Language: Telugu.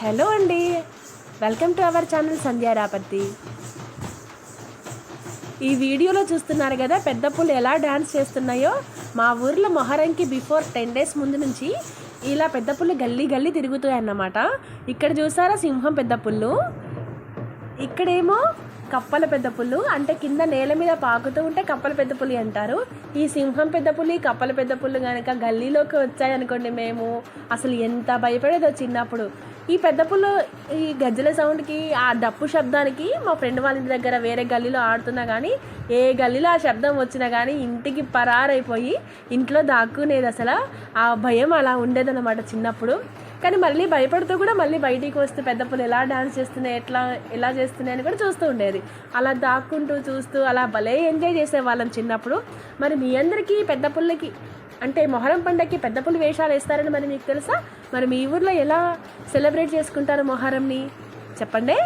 హలో అండి. Welcome to our channel Sandhya Raparthi ఈ వీడియోలో చూస్తున్నారు కదా పెద్ద పులు ఎలా డ్యాన్స్ చేస్తున్నాయో? మా ఊర్లో మొహరంకి బిఫోర్ టెన్ డేస్ ముందు నుంచి ఇలా పెద్ద పుల్లు గల్లీ గల్లీ తిరుగుతాయి అన్నమాట ఇక్కడ చూసారా సింహం పెద్ద పుల్లు ఇక్కడేమో కప్పల పెద్ద పుల్లు అంటే కింద నేల మీద పాకుతూ ఉంటే కప్పల పెద్ద పులి అంటారు. ఈ సింహం పెద్ద పులి కప్పల పెద్ద పుల్లు కనుక గల్లీలోకి వచ్చాయనుకోండి మేము అసలు ఎంత భయపడేదో చిన్నప్పుడు. ఈ పెద్ద పుల్ల ఈ గజ్జల సౌండ్కి ఆ డప్పు శబ్దానికి మా ఫ్రెండ్ వాళ్ళ ఇంటి దగ్గర వేరే గల్లీలో ఆడుతున్నా కానీ ఏ గల్లీలో ఆ శబ్దం వచ్చినా కానీ ఇంటికి పరారైపోయి ఇంట్లో దాక్కునేది అసలు ఆ భయం అలా ఉండేదన్నమాట చిన్నప్పుడు. కానీ మళ్ళీ భయపడుతూ కూడా మళ్ళీ బయటికి వస్తే పెద్ద పుల్లు ఎలా డాన్స్ చేస్తున్నాయి ఎట్లా ఎలా చేస్తున్నాయి అని కూడా చూస్తూ ఉండేది. అలా దాక్కుంటూ చూస్తూ అలా భలే ఎంజాయ్ చేసేవాళ్ళం చిన్నప్పుడు. మరి మీ అందరికీ పెద్ద పుల్లకి అంటే మొహరం పండగకి పెద్ద పులి వేషాలు వేస్తారని మరి మీకు తెలుసా? మరి మీ ఊర్లో ఎలా సెలబ్రేట్ చేసుకుంటారు మొహరంని? చెప్పండి.